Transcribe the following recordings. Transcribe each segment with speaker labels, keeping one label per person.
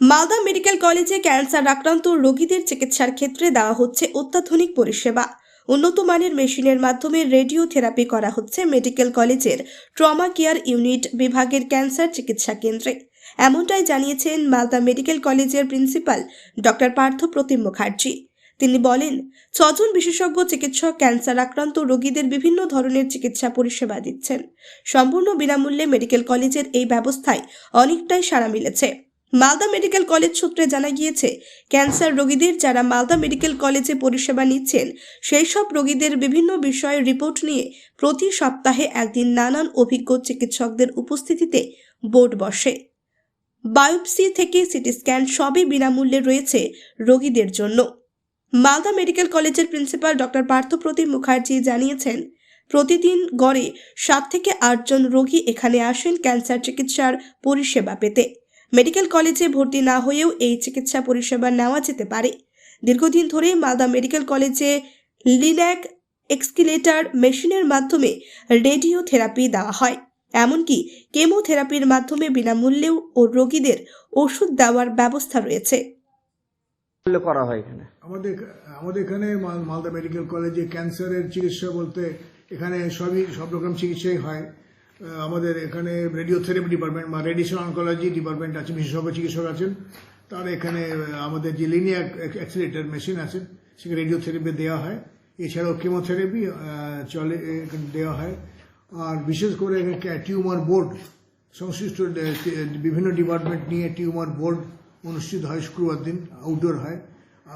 Speaker 1: Malda medical কলেজে cancer আক্রান্ত রোগীদের চিকিৎসার ক্ষেত্রে দেওয়া হচ্ছে অত্যাধুনিক পরিষেবা। উন্নত মানের মেশিনের মাধ্যমে রেডিও থেরাপি করা হচ্ছে মেডিকেল কলেজের ট্রমা কেয়ার ইউনিট বিভাগের ক্যান্সার চিকিৎসা কেন্দ্রে। এমনটাই জানিয়েছেন মালদা মেডিকেল কলেজের প্রিন্সিপাল ডক্টর পার্থ প্রতিম মুখার্জি। তিনি বলেন, ছজন বিশেষজ্ঞ চিকিৎসক ক্যান্সার আক্রান্ত রোগীদের বিভিন্ন ধরনের চিকিৎসা পরিষেবা দিচ্ছেন। সম্পূর্ণ বিনামূল্যে মেডিকেল কলেজের এই ব্যবস্থায় অনেকটাই সাড়া মিলেছে। মালদা মেডিকেল কলেজ সূত্রে জানা গিয়েছে, ক্যান্সার রোগীদের যারা মালদা মেডিকেল কলেজে পরিষেবা নিচ্ছেন, সেই সব রোগীদের বিভিন্ন বিষয়ে রিপোর্ট নিয়ে প্রতি সপ্তাহে একদিন নানান অভিজ্ঞ চিকিৎসকদের উপস্থিতিতে বোর্ড বসে। বায়োপসি থেকে সিটি স্ক্যান সবই বিনামূল্যে রয়েছে রোগীদের জন্য। মালদা মেডিকেল কলেজের প্রিন্সিপাল ডক্টর পার্থপ্রতিম মুখার্জি জানিয়েছেন, প্রতিদিন গড়ে সাত থেকে আটজন রোগী এখানে আসেন ক্যান্সার চিকিৎসার পরিষেবা পেতে। মেডিকেল কলেজে ভর্তি না হয়েও এই চিকিৎসা পরিষেবা নেওয়া যেতে পারে। দীর্ঘদিন ধরে মালদা মেডিকেল কলেজে লিন্যাক এক্সকিলেটার মেশিনের মাধ্যমে রেডিও থেরাপি দেওয়া হয়। এমনকি কেমোথেরাপির মাধ্যমে বিনামূল্যেও ও রোগীদের ওষুধ দেওয়ার ব্যবস্থা রয়েছে।
Speaker 2: করা হয় এখানে?
Speaker 3: আমাদের আমাদের এখানে মালদা মেডিকেল কলেজে ক্যান্সারের চিকিৎসা বলতে এখানে সবই সব রকম চিকিৎসাই হয়। আমাদের এখানে রেডিওথেরাপি ডিপার্টমেন্ট বা রেডিয়েশন অনকোলজি ডিপার্টমেন্ট আছে, বিশেষজ্ঞ চিকিৎসক আছেন। তার এখানে আমাদের যে লিনিয়ার অ্যাক্সিলেটার মেশিন আছে সেখানে রেডিওথেরাপি দেওয়া হয়। এছাড়াও কেমোথেরাপি চলে দেওয়া হয়। আর বিশেষ করে টিউমার বোর্ড সংশ্লিষ্ট বিভিন্ন ডিপার্টমেন্ট নিয়ে টিউমার বোর্ড অনুষ্ঠিত হয়, শুক্রবার দিন আউটডোর হয়।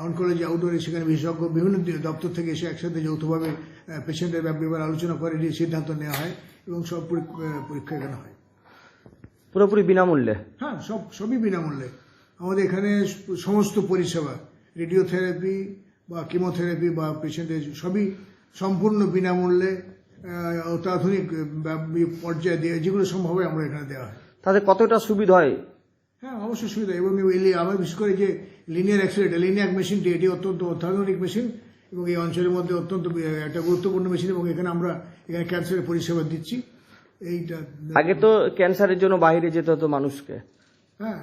Speaker 3: অনকোলজি আউটডোরে সেখানে বিশেষজ্ঞ বিভিন্ন দপ্তর থেকে এসে একসাথে যৌথভাবে পেশেন্টের ব্যাপারে আলোচনা করে নিয়ে সিদ্ধান্ত নেওয়া হয় এবং সব পরীক- পরীক্ষা এখানে হয়।
Speaker 2: পুরোপুরি বিনামূল্যে?
Speaker 3: হ্যাঁ সব সবই বিনামূল্যে। আমাদের এখানে সমস্ত পরিষেবা রেডিওথেরাপি বা কেমোথেরাপি বা পেশেন্টের সবই সম্পূর্ণ বিনামূল্যে অত্যাধুনিক পর্যায়ে দিয়ে যেগুলো সম্ভব হয় আমরা এখানে দেওয়া হয়।
Speaker 2: তাতে কতটা সুবিধা হয়?
Speaker 3: হ্যাঁ অবশ্যই সুবিধা। এবং আমার বিশেষ করে যে লিনিয়ার অ্যাক্সিলেটার লিনিয়ার মেশিনটি এটি অত্যন্ত অত্যাধুনিক মেশিন এবং এই অঞ্চলের মধ্যে অত্যন্ত একটা গুরুত্বপূর্ণ মেশিন এবং এখানে আমরা এখানে ক্যান্সারের পরিষেবা দিচ্ছি। এইটা
Speaker 2: আগে তো ক্যান্সারের জন্য বাইরে যেতে হতো মানুষকে।
Speaker 3: হ্যাঁ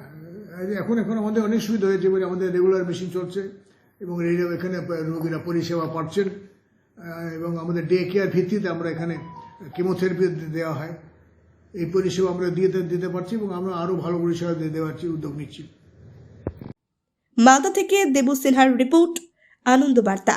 Speaker 3: এখন এখন আমাদের অনেক সুবিধা হয়েছে এবারে আমাদের রেগুলার মেশিন চলছে এবং এখানে রোগীরা পরিষেবা পাচ্ছেন। এবং আমাদের ডে কেয়ার ভিত্তিতে আমরা এখানে কেমোথেরাপি দেওয়া হয়। এই পরিষেবা আমরা দিয়ে দিতে পারছি এবং আমরা আরও ভালো পরিষেবা দিয়ে দেওয়ার উদ্যোগ নিচ্ছি।
Speaker 1: মালদা থেকে দেবু সিনহার রিপোর্ট আনন্দ বার্তা।